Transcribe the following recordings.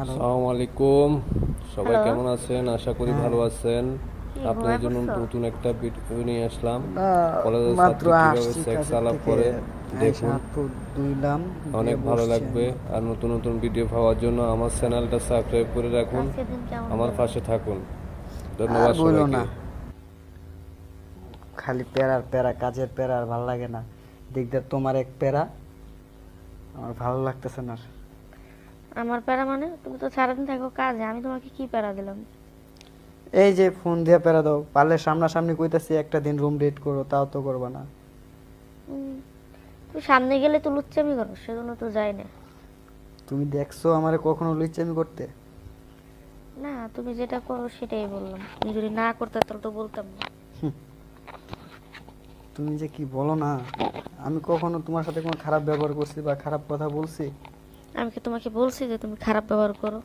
আলাইকুম সবাই কেমন আছেন? আশা করি হ্যাঁ। ভালো আছেন। আপনাদের জন্য নতুন একটা ভিডিও নিয়ে আসলাম। কলেজের কীভাবে সেক্স আলাপ করে দেখুন। অনেক ভালো লাগবে। আর নতুন নতুন ভিডিও পাওয়ার জন্য আমার চ্যানেলটা সাবস্ক্রাইব করে রাখুন। কেমন আমার পাশে থাকুন। ধন্যবাদ সবাইকে। খালি প্যারার প্যারা কাজের প্যারা আর ভালো লাগে না। দেখতে তোমার এক প্যারা আমার ভালো লাগতেছে না। আমার প্যারা মানে? তুমি তো সারাদিন থাকো কাজে আমি তোমাকে কি প্যারা দিলাম? এই যে ফোন দিয়ে প্যারা দাও পারলে সামনাসামনি কইতাছি একটা দিন রুম ডেট করো তাও তো করবা না। তুমি সামনে গেলে তো লুচ্চামি করো সেজন্য তো যাই না। তুমি দেখছ আমারে কখনো লুচ্চামি করতে? না তুমি যেটা করো সেটাই বললাম। তুমি যদি না করতে তাহলে তো বলতাম না। তুমি যে কি বলো না আমি কখনো তোমার সাথে কোনো খারাপ ব্যবহার করছি বা খারাপ কথা বলছি? আমি কি তোমাকে বলছি যে তুমি খারাপ ব্যবহার করো?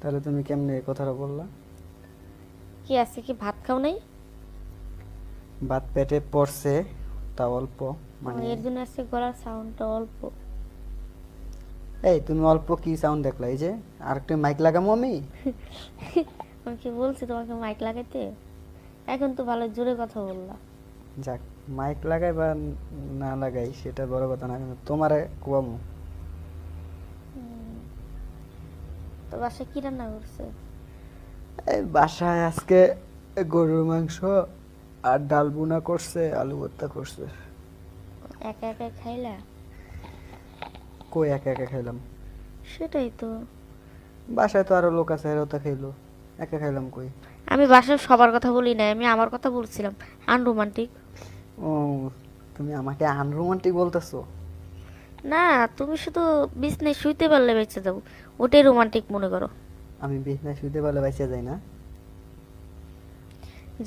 তাহলে তুমি কেমনে এই কথাটা বললা? কি আছে কি? ভাত খাও নাই? ভাত পেটে পড়ছে তা অল্প মানে এর জন্য আছে গলার সাউন্ডটা অল্প। এই তুমি অল্প কি সাউন্ড দেখলা? এই যে আরেকটা মাইক লাগামো আমি? আমি কি বলছি তোমাকে মাইক লাগাইতে? এখন তো ভালো জোরে কথা বললা। যাক মাইক লাগাই বা না লাগাই সেটা বড় কথা না কিন্তু তোমারে কুয়ামো। তো বাসায় কি রান্না করছে? এই বাসায় আজকে গরুর মাংস আর ডাল বুনা করছে আলু ভর্তা করছে। একা একা খাইলা? কই একা একা খাইলাম? সেটাই তো। বাসায় তো আরও লোক আছে এরাও তো খাইলো। একা খাইলাম কই? আমি বাসার সবার কথা বলি না আমি আমার কথা বলছিলাম। আনরোমান্টিক। ও তুমি আমাকে আনরোমান্টিক বলতেছো? না তুমি শুধু বিছনায় শুইতে পারলে বেঁচে যাও ওটাই রোমান্টিক মনে করো। আমি বিছনায় শুতে পারলে বেঁচে যাই না।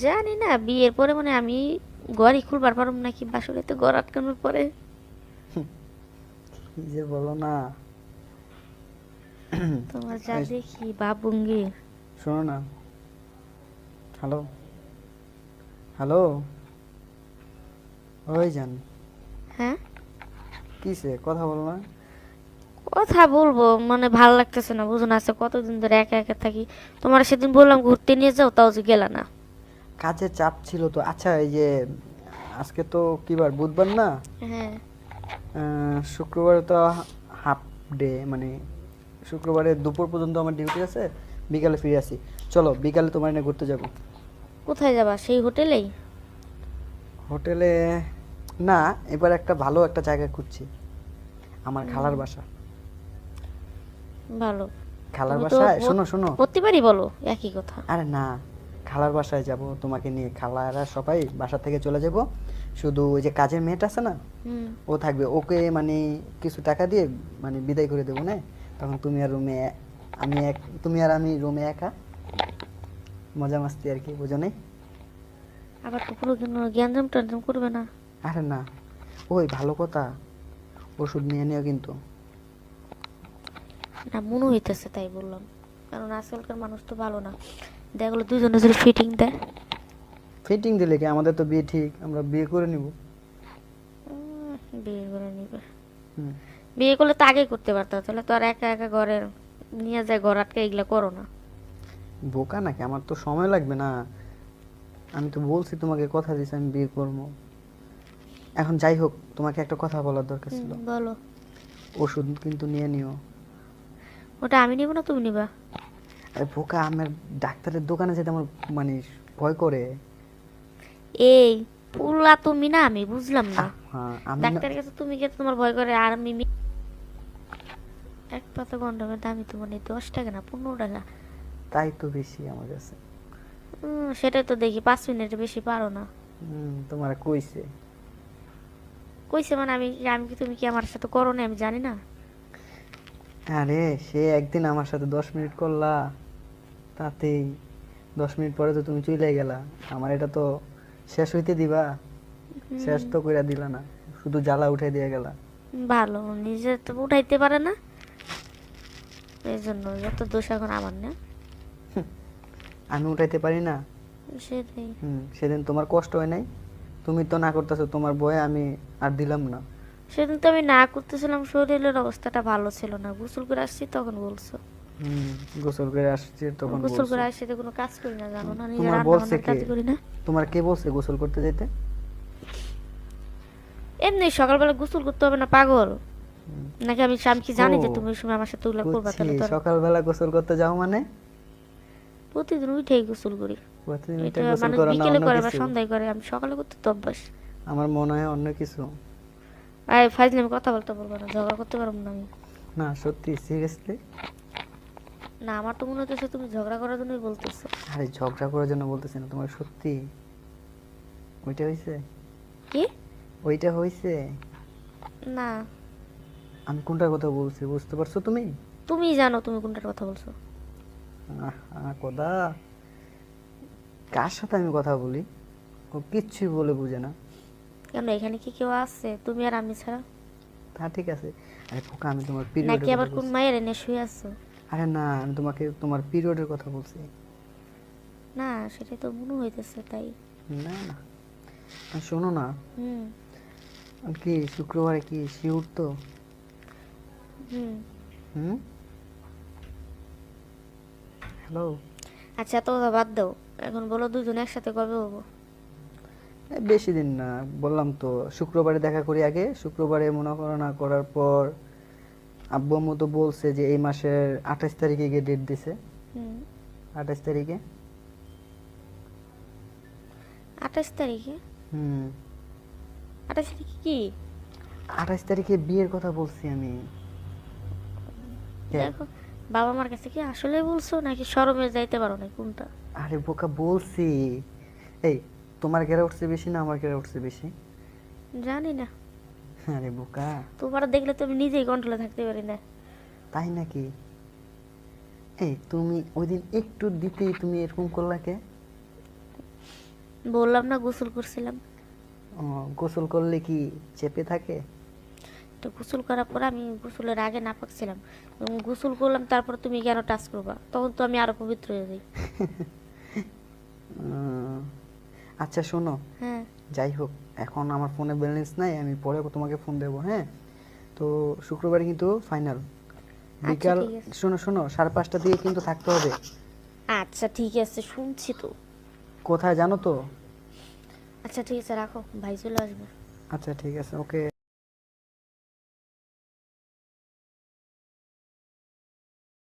জানি না বিয়ের পরে মানে আমি ঘরই খুলবার পারব নাকি বাসরে তো ঘর আটকানোর পরে। কি যে বলো না। তোমার যা দেখি বাবুঙ্গি শোনো না। হ্যালো হ্যালো ওই যান হ্যাঁ? কিসে? কথা বলো না। কথা বলব মানে ভালো লাগতেছে না বুঝুন আছে কতদিন ধরে একা একা থাকি। তোমার সেদিন বললাম ঘুরতে নিয়ে যাও তাও যে গেলা না। কাজে চাপ ছিল তো আচ্ছা এই যে আজকে তো কি বার বুধবার না? হ্যাঁ। শুক্রবারে তো হাফ ডে মানে শুক্রবারে দুপুর পর্যন্ত আমার ডিউটি আছে বিকালে ফিরে আসি। চলো বিকালে তোমার এনে ঘুরতে যাব। কোথায় যাবা সেই হোটেলেই? হোটেলে না এবার একটা ভালো একটা জায়গা খুঁজছি। আমার খালার বাসা। ভালো। খালার বাসায়? শোনো শোনো। প্রতিবারই বলো একই কথা। আরে না খালার বাসায় যাব তোমাকে নিয়ে খালারা সবাই বাসা থেকে চলে যাব। শুধু ওই যে কাজের মেয়েটা আছে না ও থাকবে। ওকে মানে কিছু টাকা দিয়ে মানে বিদায় করে দেবো না তখন তুমি আর রুমে আমি এক তুমি আর আমি রুমে একা। মজা মাস্তি আর কি বুঝো নাই? আবার তো পুরো দিন জ্ঞানজাম ট্যানজাম করবে না? আরে না ওই ভালো কথা ওষুধ নিয়ে নিও কিন্তু। না মনে হইতেছে তাই বললাম। কারণ আজকালকার মানুষ তো ভালো না। দেখল দুজনে যদি ফিটিং দেয়। ফিটিং দিলে কি আমাদের তো বিয়ে ঠিক? আমরা বিয়ে করে নিব। বিয়ে করে নিবে। হুম। বিয়ে করলে তো আগে করতে পারতো তাহলে তো আর একা একা ঘরে নিয়ে যায় ঘর আটকে এগুলা করো না। বোকা নাকি? আমার তো সময় লাগবে না। আমি তো বলছি তোমাকে কথা দিছি আমি বিয়ে করব। এখন যাই হোক তোমাকে একটা কথা বলার দরকার ছিল। বলো। ওষুধ কিন্তু নিয়ে নিও। ওটা আমি নিব না তুমি নিবা? আরে বোকা আমার ডাক্তারের দোকানে যেতে আমার মানে ভয় করে। এই পুলা তুমি না আমি বুঝলাম না। হ্যাঁ ডাক্তারের কাছে তুমি গেলে তোমার ভয় করে আর আমি এক পাতা গন্ডমের দামি তো মানে দশ টাকা না পনেরো টাকা। তাই তো বেশি আমার কাছে। হুম, সেটাই তো দেখি পাঁচ মিনিটের বেশি পারো না। হুম, তোমার কইছে। কইছে মানে আমি আমি কি তুমি কি আমার সাথে করো না আমি জানি না। আরে সে একদিন আমার সাথে দশ মিনিট করলা। তাতেই দশ মিনিট পরে তো তুমি চলে গেলা। আমার এটা তো শেষ হইতে দিবা। শেষ তো কইরা দিলা না। শুধু জ্বালা উঠাই দিয়ে গেলা। ভালো নিজে তো উঠাইতে পারে না। এই জন্য যত দোষ এখন আমার না। আমি উঠাইতে পারি না। সেটাই। হুম সেদিন তোমার কষ্ট হয় নাই? তুমি তো না করতেছো তোমার বয়ে আমি আর দিলাম না। সেদিন তো আমি না করতেছিলাম শরীরের অবস্থাটা ভালো ছিল না। গোসল করে আসছি তখন বলছো। হুম গোসল করে আসছে তখন গোসল করে বলছো। আসে তো কোনো কাজ করি না জানো না নিজে তোমার রান্না কাজ করি না। তোমার কে বলছে গোসল করতে যেতে এমনি সকালবেলা গোসল করতে হবে না পাগল। নাকি আমি আমি কি জানি যে তুমি সময় আমার সাথে ওগুলো করবা তাহলে সকালবেলা গোসল করতে যাও মানে? প্রতিদিন উঠেই গোসল করি। প্রতিদিন এটা এটা গোসল মানুষ না বিকেলে করে বা সন্ধ্যায় করে আমি সকালে করতে তো অভ্যাস। আমার মনে হয় অন্য কিছু। আরে ফাইজলে আমি কথা বলতে বলব না ঝগড়া করতে পারব না আমি। না সত্যি সিরিয়াসলি না আমার তো মনে হচ্ছে তুমি ঝগড়া করার জন্যই বলতেছো। আরে ঝগড়া করার জন্য বলতেছি না তোমার সত্যি? ওইটা হয়েছে কি? ওইটা হয়েছে না। আমি কোনটার কথা বলছি বুঝতে পারছ তুমি? তুমি জানো তুমি কোনটার কথা বলছো। আহ, কোদা কার সাথে আমি কথা বলি? ও কিচ্ছুই বলে বুঝে না। কেন এখানে কি কেউ আছে? তুমি আর আমি ছাড়া? তা ঠিক আছে। আরে পোকা আমি তোমার পিরিয়ড নাকি আবার কোন। মায়ের এনে শুয়ে আছো? আরে না আমি তোমাকে তোমার পিরিয়ডের কথা বলছি। না সেটাই তো মনে হইতেছে তাই। না না। আর শোনো না। হুম। কি শুক্রবারে কি শিউর তো? হুম। হুম? হ্যালো আচ্ছা তো বাদ দাও। এখন বলো দুজন একসাথে কবে হব? বেশি দিন না বললাম তো শুক্রবারে দেখা করি আগে শুক্রবারে মনে করো না করার পর আব্বু আম্মু তো বলছে যে এই মাসের আঠাশ তারিখে গিয়ে ডেট দিছে। আঠাশ তারিখে? আঠাশ তারিখে? হুম। আঠাশ তারিখে কি? আঠাশ তারিখে বিয়ের কথা বলছি আমি। দেখো বাবা মার কাছে কি আসলে বলছো? নাকি শরমে যাইতে পারো না কোনটা? আরে বোকা বলছি। এই তোমার গেরা উঠছে বেশি না আমার গেরা উঠছে বেশি? জানি না। আরে বোকা। তোমার দেখলে তুমি নিজেই কন্ট্রোলে থাকতে পারি না। তাই নাকি? এই তুমি ওই দিন একটু দিতেই তুমি এরকম করলা কে? বললাম না গোসল করছিলাম। ও, গোসল করলে কি চেপে থাকে? তো গোসল করার পর আমি গোসলের আগে না পাকছিলাম এবং গোসল করলাম তারপর তুমি কেন টাচ করবা? তখন তো আমি আরও পবিত্র হয়ে যাই। আচ্ছা শোনো। হ্যাঁ। যাই হোক এখন আমার ফোনে ব্যালেন্স নাই আমি পরে তোমাকে ফোন দেবো হ্যাঁ? তো শুক্রবারে কিন্তু ফাইনাল বিকাল ঠিক শোনো শোনো সাড়ে পাঁচটা দিকে কিন্তু থাকতে হবে। আচ্ছা ঠিক আছে শুনছি তো। কোথায় জানো তো? আচ্ছা ঠিক আছে রাখো ভাই চলে আসবে। আচ্ছা ঠিক আছে ওকে।